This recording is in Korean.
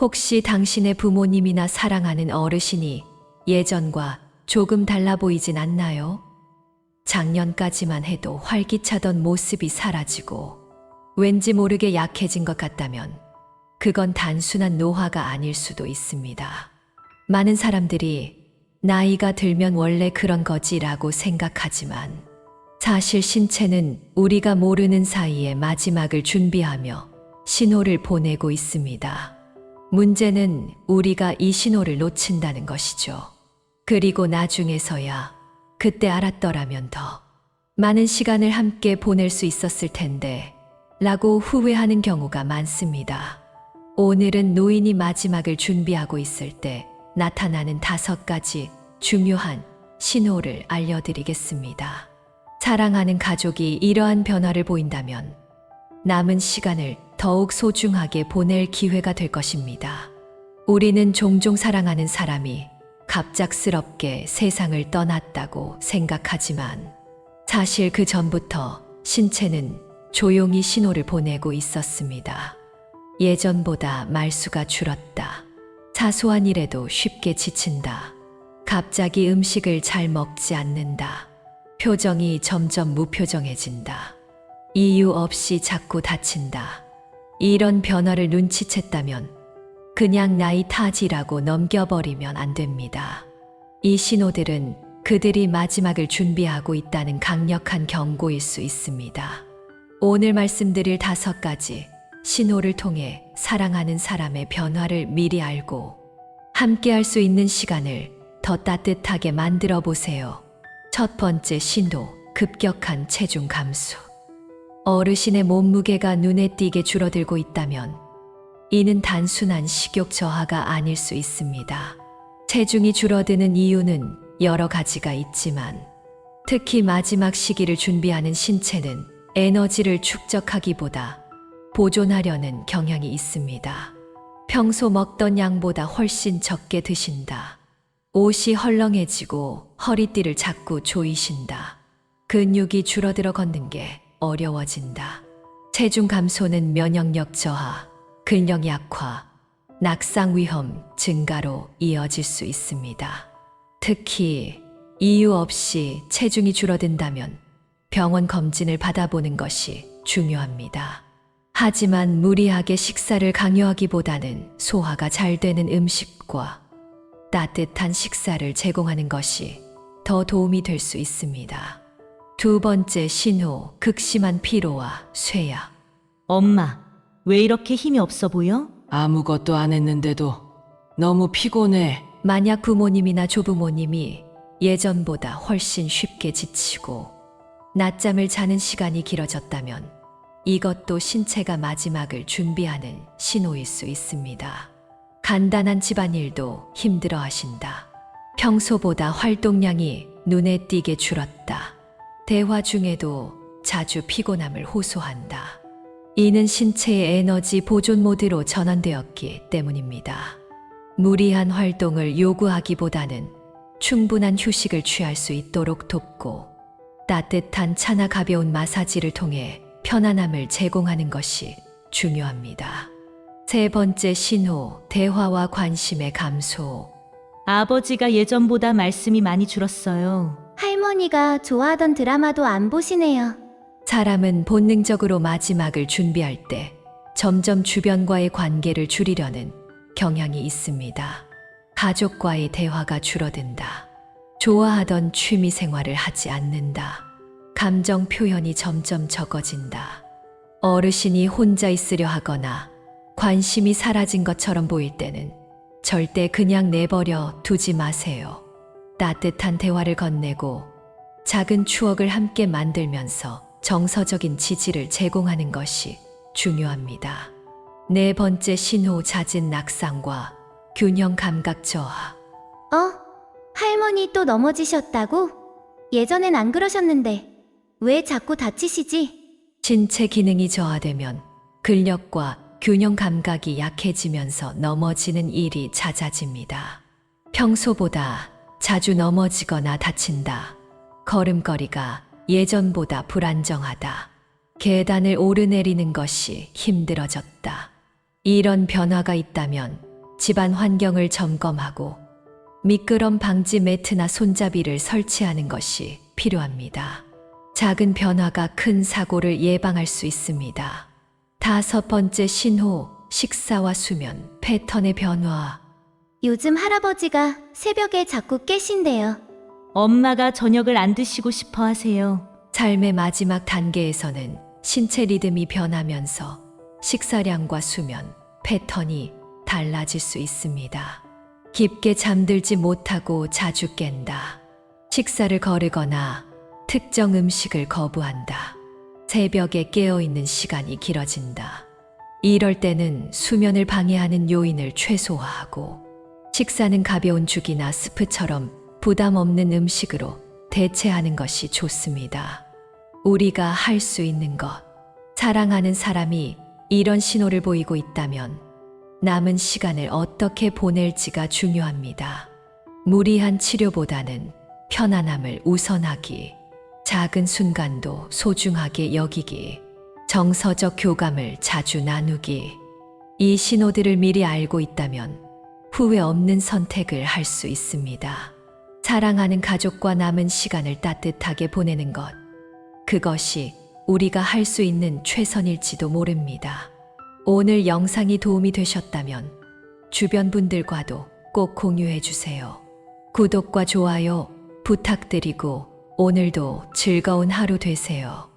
혹시 당신의 부모님이나 사랑하는 어르신이 예전과 조금 달라 보이진 않나요? 작년까지만 해도 활기차던 모습이 사라지고 왠지 모르게 약해진 것 같다면 그건 단순한 노화가 아닐 수도 있습니다. 많은 사람들이 나이가 들면 원래 그런 거지라고 생각하지만 사실 신체는 우리가 모르는 사이에 마지막을 준비하며 신호를 보내고 있습니다. 문제는 우리가 이 신호를 놓친다는 것이죠. 그리고 나중에서야 그때 알았더라면 더 많은 시간을 함께 보낼 수 있었을 텐데 라고 후회하는 경우가 많습니다. 오늘은 노인이 마지막을 준비하고 있을 때 나타나는 다섯 가지 중요한 신호를 알려드리겠습니다. 사랑하는 가족이 이러한 변화를 보인다면 남은 시간을 더욱 소중하게 보낼 기회가 될 것입니다. 우리는 종종 사랑하는 사람이 갑작스럽게 세상을 떠났다고 생각하지만 사실 그 전부터 신체는 조용히 신호를 보내고 있었습니다. 예전보다 말수가 줄었다. 사소한 일에도 쉽게 지친다. 갑자기 음식을 잘 먹지 않는다. 표정이 점점 무표정해진다. 이유 없이 자꾸 다친다. 이런 변화를 눈치챘다면 그냥 나이 타지라고 넘겨버리면 안 됩니다. 이 신호들은 그들이 마지막을 준비하고 있다는 강력한 경고일 수 있습니다. 오늘 말씀드릴 다섯 가지 신호를 통해 사랑하는 사람의 변화를 미리 알고 함께 할 수 있는 시간을 더 따뜻하게 만들어 보세요. 첫 번째 신호, 급격한 체중 감소. 어르신의 몸무게가 눈에 띄게 줄어들고 있다면 이는 단순한 식욕 저하가 아닐 수 있습니다. 체중이 줄어드는 이유는 여러 가지가 있지만 특히 마지막 시기를 준비하는 신체는 에너지를 축적하기보다 보존하려는 경향이 있습니다. 평소 먹던 양보다 훨씬 적게 드신다. 옷이 헐렁해지고 허리띠를 자꾸 조이신다. 근육이 줄어들어 걷는 게 어려워진다. 체중 감소는 면역력 저하, 근력 약화, 낙상 위험 증가로 이어질 수 있습니다. 특히 이유 없이 체중이 줄어든다면 병원 검진을 받아보는 것이 중요합니다. 하지만 무리하게 식사를 강요하기보다는 소화가 잘 되는 음식과 따뜻한 식사를 제공하는 것이 더 도움이 될 수 있습니다. 두 번째 신호, 극심한 피로와 쇠약. 엄마, 왜 이렇게 힘이 없어 보여? 아무것도 안 했는데도 너무 피곤해. 만약 부모님이나 조부모님이 예전보다 훨씬 쉽게 지치고 낮잠을 자는 시간이 길어졌다면 이것도 신체가 마지막을 준비하는 신호일 수 있습니다. 간단한 집안일도 힘들어 하신다. 평소보다 활동량이 눈에 띄게 줄었다. 대화 중에도 자주 피곤함을 호소한다. 이는 신체의 에너지 보존 모드로 전환되었기 때문입니다. 무리한 활동을 요구하기보다는 충분한 휴식을 취할 수 있도록 돕고 따뜻한 차나 가벼운 마사지를 통해 편안함을 제공하는 것이 중요합니다. 세 번째 신호, 대화와 관심의 감소. 아버지가 예전보다 말씀이 많이 줄었어요. 할머니가 좋아하던 드라마도 안 보시네요. 사람은 본능적으로 마지막을 준비할 때 점점 주변과의 관계를 줄이려는 경향이 있습니다. 가족과의 대화가 줄어든다. 좋아하던 취미 생활을 하지 않는다. 감정 표현이 점점 적어진다. 어르신이 혼자 있으려 하거나 관심이 사라진 것처럼 보일 때는 절대 그냥 내버려 두지 마세요. 따뜻한 대화를 건네고 작은 추억을 함께 만들면서 정서적인 지지를 제공하는 것이 중요합니다. 네 번째 신호 잦은 낙상과 균형 감각 저하. 어? 할머니 또 넘어지셨다고? 예전엔 안 그러셨는데 왜 자꾸 다치시지? 신체 기능이 저하되면 근력과 균형 감각이 약해지면서 넘어지는 일이 잦아집니다. 평소보다 자주 넘어지거나 다친다. 걸음걸이가 예전보다 불안정하다. 계단을 오르내리는 것이 힘들어졌다. 이런 변화가 있다면 집안 환경을 점검하고 미끄럼 방지 매트나 손잡이를 설치하는 것이 필요합니다. 작은 변화가 큰 사고를 예방할 수 있습니다. 다섯 번째 신호, 식사와 수면, 패턴의 변화. 요즘 할아버지가 새벽에 자꾸 깨신대요. 엄마가 저녁을 안 드시고 싶어 하세요. 삶의 마지막 단계에서는 신체 리듬이 변하면서 식사량과 수면, 패턴이 달라질 수 있습니다. 깊게 잠들지 못하고 자주 깬다. 식사를 거르거나 특정 음식을 거부한다. 새벽에 깨어있는 시간이 길어진다. 이럴 때는 수면을 방해하는 요인을 최소화하고 식사는 가벼운 죽이나 스프처럼 부담 없는 음식으로 대체하는 것이 좋습니다. 우리가 할 수 있는 것. 사랑하는 사람이 이런 신호를 보이고 있다면 남은 시간을 어떻게 보낼지가 중요합니다. 무리한 치료보다는 편안함을 우선하기, 작은 순간도 소중하게 여기기, 정서적 교감을 자주 나누기. 이 신호들을 미리 알고 있다면 후회 없는 선택을 할 수 있습니다. 사랑하는 가족과 남은 시간을 따뜻하게 보내는 것. 그것이 우리가 할 수 있는 최선일지도 모릅니다. 오늘 영상이 도움이 되셨다면 주변 분들과도 꼭 공유해 주세요. 구독과 좋아요 부탁드리고 오늘도 즐거운 하루 되세요.